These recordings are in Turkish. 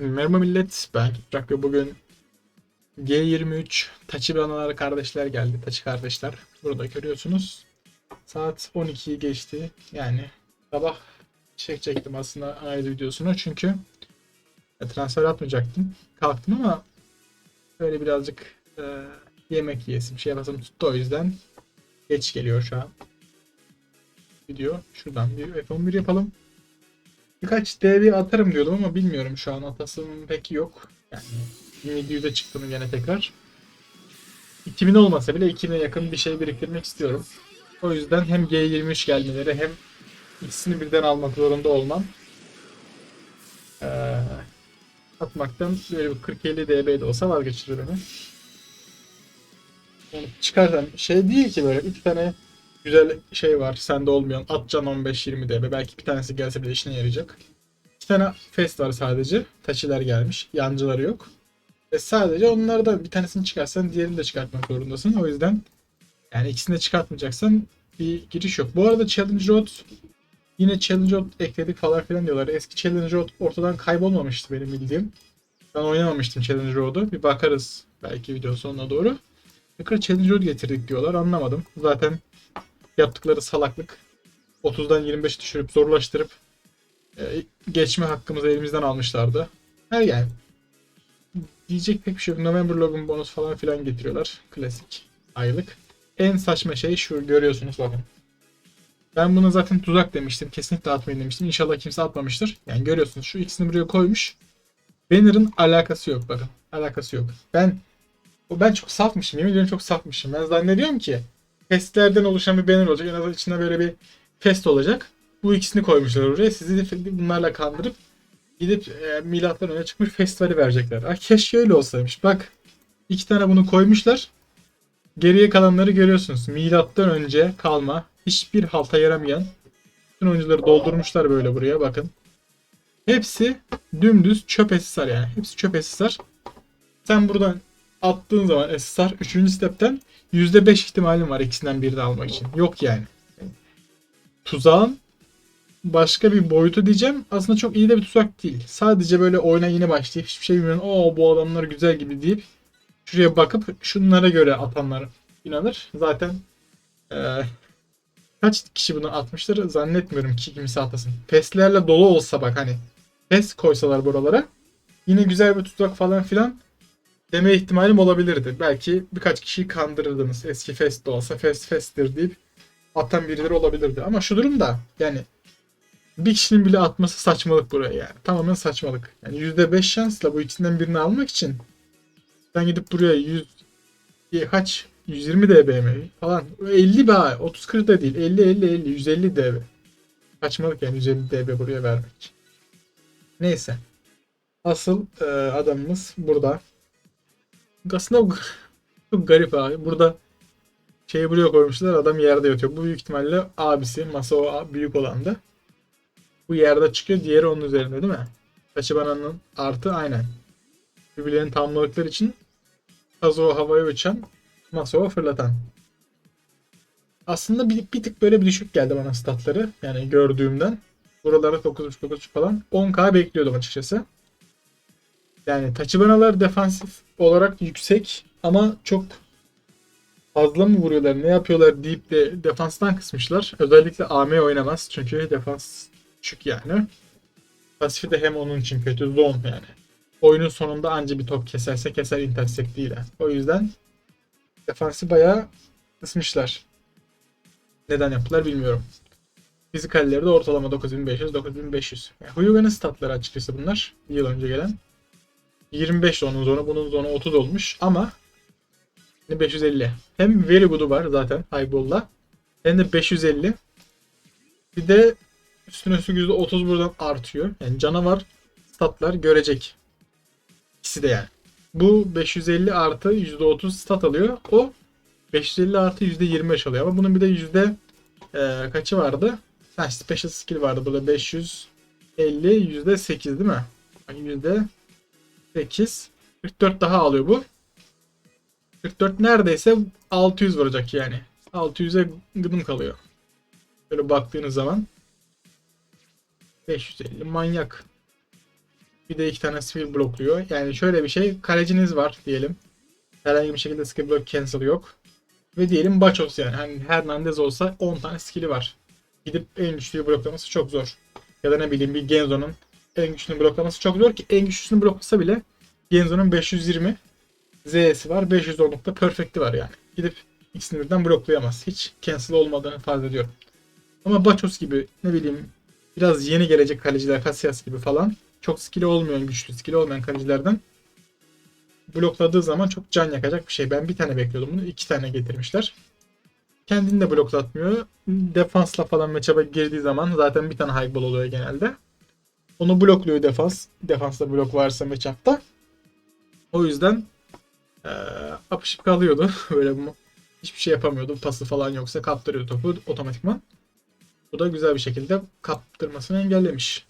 Merhaba millet, ben Toprak ve bugün G23 Tachibanalar kardeşler geldi. Taçı kardeşler. Burada görüyorsunuz. Saat 12'yi geçti. Yani sabah çekecektim aslında ayrı videosunu çünkü transfer atmayacaktım. Kalktım ama böyle birazcık e, yemek yiyesim şey yapasım tuttu o yüzden geç geliyor şu an. Video. Şuradan bir F11 yapalım. Birkaç DB atarım diyordum ama bilmiyorum şu an atasım pek yok. Yani 1700'e çıktım gene tekrar. 2000 olmasa bile 2000'e yakın bir şey biriktirmek istiyorum. O yüzden hem G23 gelmeleri hem ikisini birden almak zorunda olmam. Ee, atmaktan böyle bir 40-50 DB de olsa vazgeçirir beni. Yani çıkarsam şey değil ki böyle 3 tane güzel şey var sende olmayan atcan 15-20 DB belki bir tanesi gelse bile işine yarayacak. İki tane fest var sadece. Taçiler gelmiş. Yancıları yok. Ve sadece onlardan bir tanesini çıkarsan diğerini de çıkartmak zorundasın. O yüzden yani ikisini de çıkartmayacaksan bir giriş yok. Bu arada Challenge Road yine Challenge Road ekledik falan filan diyorlar. Eski Challenge Road ortadan kaybolmamıştı benim bildiğim. Ben oynamamıştım Challenge Road'u. Bir bakarız belki video sonuna doğru. Tekrar Challenge Road getirdik diyorlar. Anlamadım. Zaten yaptıkları salaklık 30'dan 25 düşürüp zorlaştırıp e, geçme hakkımızı elimizden almışlardı. Her yani diyecek pek bir şey yok. November Logan bonus falan filan getiriyorlar. Klasik aylık. En saçma şey şu görüyorsunuz bakın. Ben buna zaten tuzak demiştim. Kesinlikle atmayın demiştim. İnşallah kimse atmamıştır. Yani görüyorsunuz şu ikisini buraya koymuş. Banner'ın alakası yok bakın. Alakası yok. Ben o ben çok safmışım. Yemin ediyorum çok safmışım. Ben zannediyorum ki festlerden oluşan bir banner olacak. En azından içinde böyle bir fest olacak. Bu ikisini koymuşlar oraya. Sizi de bunlarla kandırıp gidip e, milattan önce çıkmış festivali verecekler. Ah keşke öyle olsaymış. Bak iki tane bunu koymuşlar. Geriye kalanları görüyorsunuz. Milattan önce kalma. Hiçbir halta yaramayan. Bütün oyuncuları doldurmuşlar böyle buraya bakın. Hepsi dümdüz çöp esisar yani. Hepsi çöp esisar. Sen buradan attığın zaman esisar 3. stepten %5 ihtimalin var ikisinden birini almak için. Yok yani. Tuzağın başka bir boyutu diyeceğim. Aslında çok iyi de bir tuzak değil. Sadece böyle oyuna yeni başlayıp hiçbir şey bilmiyorum. Oo bu adamlar güzel gibi deyip şuraya bakıp şunlara göre atanlar inanır. Zaten eee, kaç kişi bunu atmıştır zannetmiyorum ki kimse atasın. Peslerle dolu olsa bak hani pes koysalar buralara yine güzel bir tuzak falan filan deme ihtimalim olabilirdi. Belki birkaç kişiyi kandırırdınız. Eski fest de olsa fest festtir deyip atan birileri olabilirdi. Ama şu durumda yani bir kişinin bile atması saçmalık buraya yani. Tamamen saçmalık. Yani %5 şansla bu ikisinden birini almak için sen gidip buraya 100 kaç 120 dB mi falan 50 be 30 40 da değil 50 50 50 150 dB. Saçmalık yani 150 dB buraya vermek. Neyse. Asıl e, adamımız burada. Aslında çok garip abi. Burada şeyi buraya koymuşlar adam yerde yatıyor. Bu büyük ihtimalle abisi masa o büyük olan da. Bu yerde çıkıyor. Diğeri onun üzerinde değil mi? Tachibana'nın artı aynen. Birbirlerini tamamladıkları için Kazuo havaya uçan Masao fırlatan. Aslında bir, bir tık böyle bir düşük geldi bana statları. Yani gördüğümden. Buralarda 9.5 falan. 10k bekliyordum açıkçası. Yani Tachibanalar defansif olarak yüksek ama çok fazla mı vuruyorlar ne yapıyorlar deyip de defanstan kısmışlar. Özellikle AM oynamaz çünkü defans düşük yani. Pasifi de hem onun için kötü zone yani. Oyunun sonunda anca bir top keserse keser intersect değil. O yüzden defansı bayağı kısmışlar. Neden yaptılar bilmiyorum. Fizikalleri de ortalama 9500-9500. Yani Huyugan'ın statları açıkçası bunlar. Bir yıl önce gelen. 25 onun zonu, bunun zonu 30 olmuş ama 550. Hem very good'u var zaten Highball'la. Hem de 550. Bir de üstüne üstlük %30 buradan artıyor. Yani canavar statlar görecek. İkisi de yani. Bu 550 artı %30 stat alıyor. O 550 artı %25 alıyor. Ama bunun bir de yüzde e, kaçı vardı? Ha, special skill vardı burada 550 %8 değil mi? Yüzde 8. 44 daha alıyor bu. 44 neredeyse 600 vuracak yani. 600'e gıdım kalıyor. Böyle baktığınız zaman 550 manyak. Bir de iki tane skill blokluyor. Yani şöyle bir şey. Kaleciniz var diyelim. Herhangi bir şekilde skill block cancel yok. Ve diyelim Bachos yani. Hani Hernandez olsa 10 tane skill'i var. Gidip en güçlüyü bloklaması çok zor. Ya da ne bileyim bir Genzo'nun en güçlüsünü bloklaması çok zor ki en güçlüsünü bloklasa bile Genzo'nun 520 Z'si var. 510'lukta perfect'i var yani. Gidip ikisini birden bloklayamaz. Hiç cancel olmadığını farz ediyorum. Ama Bachos gibi ne bileyim biraz yeni gelecek kaleciler Casillas gibi falan çok skill'i olmayan güçlü skill'i olmayan kalecilerden blokladığı zaman çok can yakacak bir şey. Ben bir tane bekliyordum bunu. iki tane getirmişler. Kendini de bloklatmıyor. Defansla falan matchup'a girdiği zaman zaten bir tane high ball oluyor genelde. Onu blokluyor defans. Defansta blok varsa matchup'ta. O yüzden eee apışıp kalıyordu. Böyle hiçbir şey yapamıyordu. Pası falan yoksa kaptırıyordu topu otomatikman. Bu da güzel bir şekilde kaptırmasını engellemiş.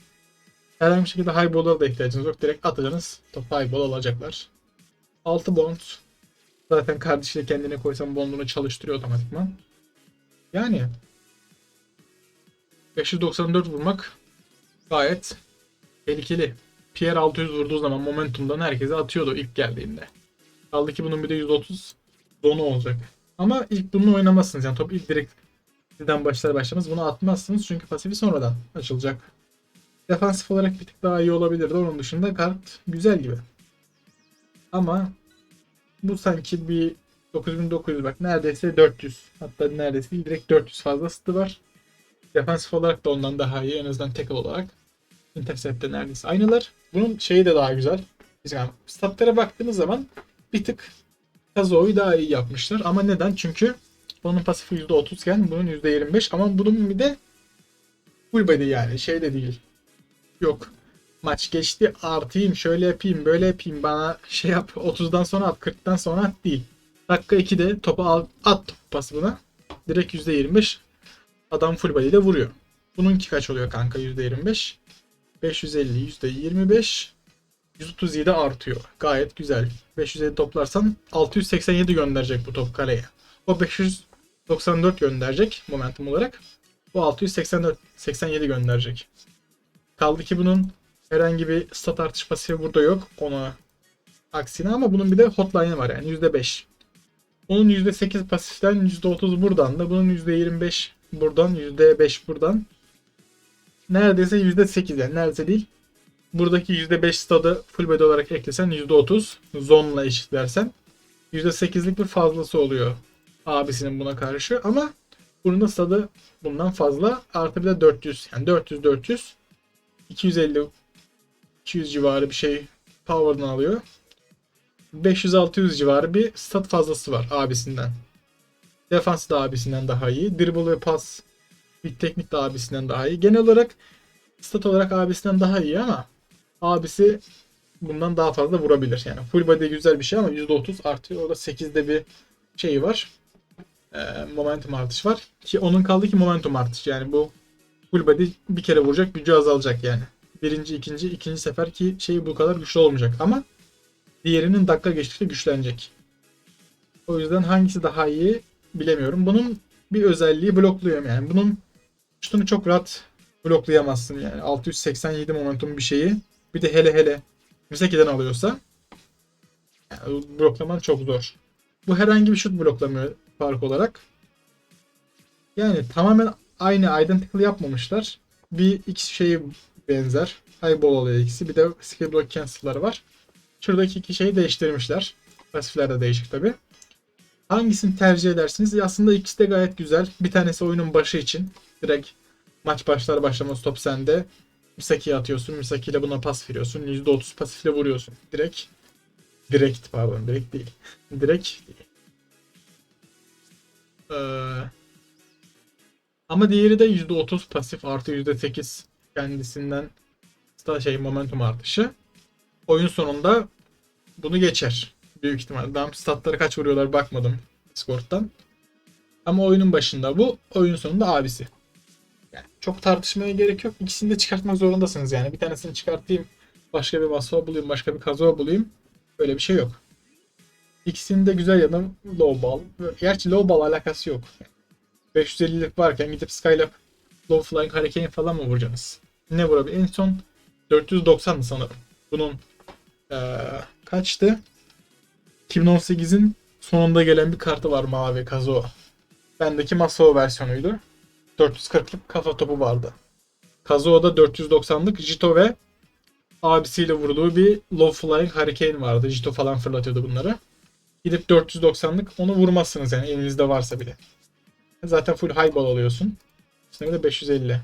Herhangi bir şekilde high ball'a da ihtiyacınız yok. Direkt atacaksınız. Top high ball alacaklar. 6 bond. Zaten kardeşiyle kendine koysam bondunu çalıştırıyor otomatikman. Yani 594 vurmak gayet tehlikeli. Pierre 600 vurduğu zaman momentumdan herkese atıyordu ilk geldiğinde. Kaldı ki bunun bir de 130 donu olacak. Ama ilk bunu oynamazsınız. Yani top ilk direkt sizden başlar başlamaz bunu atmazsınız çünkü pasifi sonradan açılacak. Defansif olarak bir tık daha iyi olabilirdi. Onun dışında kart güzel gibi. Ama bu sanki bir 9900 bak neredeyse 400 hatta neredeyse direkt 400 fazlası var. Defansif olarak da ondan daha iyi en azından tackle olarak. Intercept'te neredeyse aynılar. Bunun şeyi de daha güzel. Yani statlara baktığınız zaman bir tık Kazo'yu daha iyi yapmışlar. Ama neden? Çünkü bunun pasifi %30 iken bunun %25 ama bunun bir de full body yani şey de değil. Yok. Maç geçti artıyım şöyle yapayım böyle yapayım bana şey yap 30'dan sonra at 40'tan sonra at değil. Dakika 2'de topu al, at topu pası buna. Direkt %25 adam full body ile vuruyor. Bununki kaç oluyor kanka %25? 550 %25 137 artıyor. Gayet güzel. 550 toplarsan 687 gönderecek bu top kaleye. O 594 gönderecek momentum olarak. Bu 684 87 gönderecek. Kaldı ki bunun herhangi bir stat artış pasifi burada yok. Ona aksine ama bunun bir de hotline'ı var yani %5. Onun %8 pasiften %30 buradan da bunun %25 buradan %5 buradan. Neredeyse %8 yani neredeyse değil. Buradaki %5 stadı full body olarak eklesen %30 zonla eşitlersen %8'lik bir fazlası oluyor abisinin buna karşı ama bunun da stadı bundan fazla artı bir de 400 yani 400 400 250 200 civarı bir şey power'dan alıyor. 500-600 civarı bir stat fazlası var abisinden. Defans da abisinden daha iyi. Dribble ve pas bir teknik de abisinden daha iyi. Genel olarak stat olarak abisinden daha iyi ama abisi bundan daha fazla vurabilir. Yani full body güzel bir şey ama %30 artıyor. Orada 8'de bir şey var. Ee, momentum artışı var. Ki onun kaldı ki momentum artışı. Yani bu full body bir kere vuracak gücü azalacak yani. Birinci, ikinci, ikinci sefer ki şey bu kadar güçlü olmayacak ama diğerinin dakika geçtikçe güçlenecek. O yüzden hangisi daha iyi bilemiyorum. Bunun bir özelliği blokluyor yani. Bunun şutunu çok rahat bloklayamazsın yani. 687 momentum bir şeyi. Bir de hele hele Misaki'den alıyorsa yani bloklaman çok zor. Bu herhangi bir şut bloklamıyor fark olarak. Yani tamamen aynı identical yapmamışlar. Bir iki şeyi benzer. Highball oluyor ikisi. Bir de skill block cancel'ları var. Şuradaki iki şeyi değiştirmişler. Pasifler de değişik tabi. Hangisini tercih edersiniz? Aslında ikisi de gayet güzel. Bir tanesi oyunun başı için. Direkt maç başlar başlamaz top sende. Misaki'ye atıyorsun. Misaki ile buna pas veriyorsun. %30 pasifle vuruyorsun. Direkt. Direkt pardon. Direkt değil. Direkt değil. Ee, ama diğeri de %30 pasif artı %8 kendisinden şey momentum artışı. Oyun sonunda bunu geçer. Büyük ihtimal. Daha statları kaç vuruyorlar bakmadım Discord'dan. Ama oyunun başında bu, oyun sonunda abisi. Yani çok tartışmaya gerek yok. İkisini de çıkartmak zorundasınız yani. Bir tanesini çıkartayım, başka bir vasfa bulayım, başka bir kazuva bulayım. Böyle bir şey yok. İkisinin de güzel yanı low ball. Gerçi low ball alakası yok. 550'lik varken gidip Skylab low flying hurricane falan mı vuracaksınız? Ne vurabilir? En son 490 sanırım. Bunun eee, kaçtı? 2018'in sonunda gelen bir kartı var mavi Kazuo. Bendeki Masao versiyonuydu. 440'lık kafa topu vardı. Kazuo'da 490'lık Jito ve abisiyle vurduğu bir low flying hurricane vardı. Jito falan fırlatıyordu bunları. Gidip 490'lık onu vurmazsınız yani elinizde varsa bile. Zaten full highball alıyorsun. Üstüne bir de 550.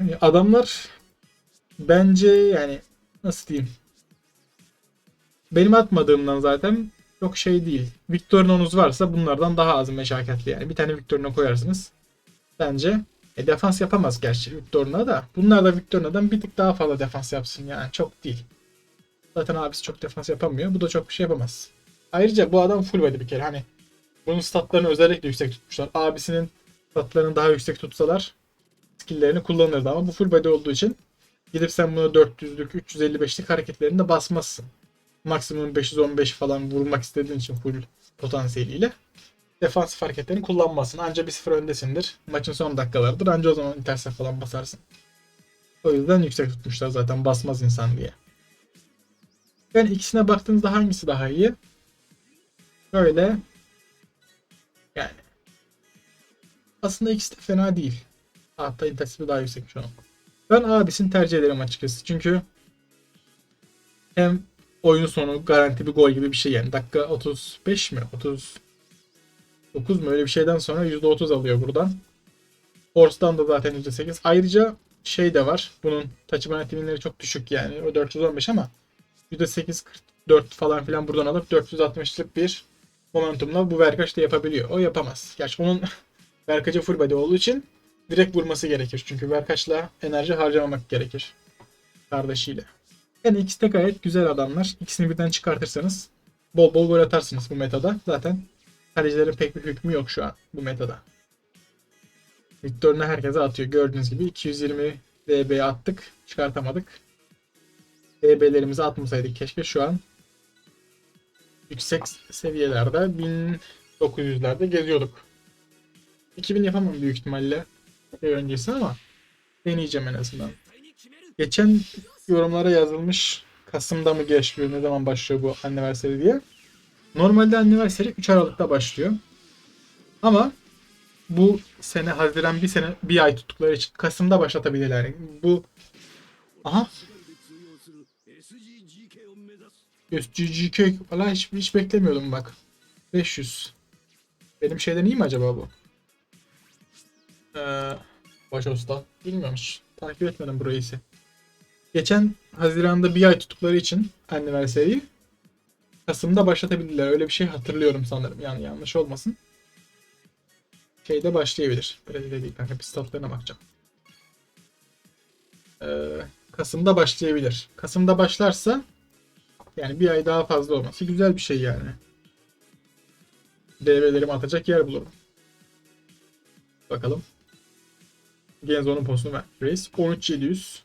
Yani adamlar bence yani nasıl diyeyim benim atmadığımdan zaten çok şey değil. Victorino'nuz varsa bunlardan daha az meşakkatli yani. Bir tane Victorino koyarsınız. Bence e, defans yapamaz gerçi Victorino da. Bunlar da Victorino'dan bir tık daha fazla defans yapsın yani. Çok değil. Zaten abisi çok defans yapamıyor. Bu da çok bir şey yapamaz. Ayrıca bu adam full body bir kere. Hani bunun statlarını özellikle yüksek tutmuşlar. Abisinin statlarını daha yüksek tutsalar skill'lerini kullanırdı ama bu full body olduğu için gidip sen buna 400'lük 355'lik hareketlerinde basmazsın. Maksimum 515 falan vurmak istediğin için full potansiyeliyle defansif hareketlerini kullanmazsın. Anca 1-0 öndesindir. Maçın son dakikalarıdır. Anca o zaman intercept falan basarsın. O yüzden yüksek tutmuşlar zaten basmaz insan diye. Ben ikisine baktığınızda hangisi daha iyi? Böyle yani aslında ikisi de fena değil. Hatta intensity daha yüksek şu an. Ben abisini tercih ederim açıkçası. Çünkü hem oyun sonu garanti bir gol gibi bir şey yani. Dakika 35 mi? 39 mu? Öyle bir şeyden sonra %30 alıyor buradan. Force'dan da zaten %8. Ayrıca şey de var. Bunun taçıban timleri çok düşük yani. O 415 ama %8 44 falan filan buradan alıp 460'lık bir momentumla bu verkaç da yapabiliyor. O yapamaz. Gerçi onun verkacı full body olduğu için direkt vurması gerekir. Çünkü verkaçla enerji harcamamak gerekir. Kardeşiyle. Yani ikisi de gayet güzel adamlar. İkisini birden çıkartırsanız bol bol gol atarsınız bu metada. Zaten kalecilerin pek bir hükmü yok şu an bu metada. Victor'unu herkese atıyor. Gördüğünüz gibi 220 DB'ye attık. Çıkartamadık. DB'lerimizi atmasaydık keşke şu an yüksek seviyelerde 1900'lerde geziyorduk. 2000 yapamam büyük ihtimalle öncesi ama deneyeceğim en azından. Geçen yorumlara yazılmış Kasım'da mı geçiyor, ne zaman başlıyor bu anniversary diye. Normalde anniversary 3 Aralık'ta başlıyor. Ama bu sene Haziran bir sene bir ay tuttukları için Kasım'da başlatabilirler. Bu aha SGGK falan hiç, hiç beklemiyordum bak. 500. Benim şeyden iyi mi acaba bu? Ee, Başosta. Bilmiyorum hiç. Takip etmedim burayı ise. Geçen Haziran'da bir ay tuttukları için anniversary'i Kasım'da başlatabilirler. Öyle bir şey hatırlıyorum sanırım. Yani yanlış olmasın. Şeyde başlayabilir. Brezilya değil kanka. Bir statlarına bakacağım. Ee, Kasım'da başlayabilir. Kasım'da başlarsa yani bir ay daha fazla olması güzel bir şey yani. DV'lerimi atacak yer bulurum. Bakalım. Genzo'nun postunu ver. Race 13700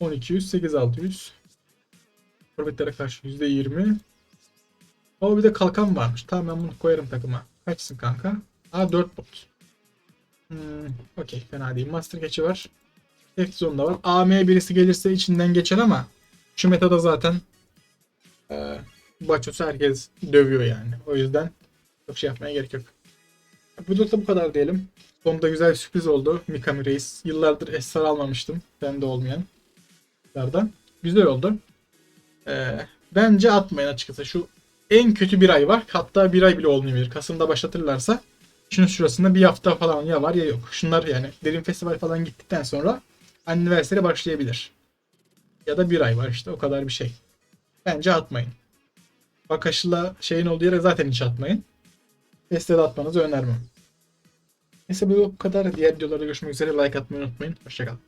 12100 8600 Forvetlere karşı %20 O bir de kalkan varmış. Tamam ben bunu koyarım takıma. Kaçsın kanka? Aa 4 bot. Hmm, Okey fena değil. Master geçi var. Tek zonda var. AM birisi gelirse içinden geçer ama şu metada zaten e, Bachos'u herkes dövüyor yani. O yüzden çok şey yapmaya gerek yok. Bu da bu kadar diyelim. Sonunda güzel bir sürpriz oldu. Mikami Reis. Yıllardır Esrar almamıştım. Bende olmayan. Lardan. Güzel oldu. Ee, bence atmayın açıkçası. Şu en kötü bir ay var. Hatta bir ay bile olmayabilir. Kasım'da başlatırlarsa şunun şurasında bir hafta falan ya var ya yok. Şunlar yani Derin Festival falan gittikten sonra anniversary başlayabilir. Ya da bir ay var işte o kadar bir şey. Bence atmayın. Bakaşıla şeyin olduğu yere zaten hiç atmayın. Destede atmanızı önermem. Neyse bu kadar. Diğer videolarda görüşmek üzere. Like atmayı unutmayın. Hoşçakalın.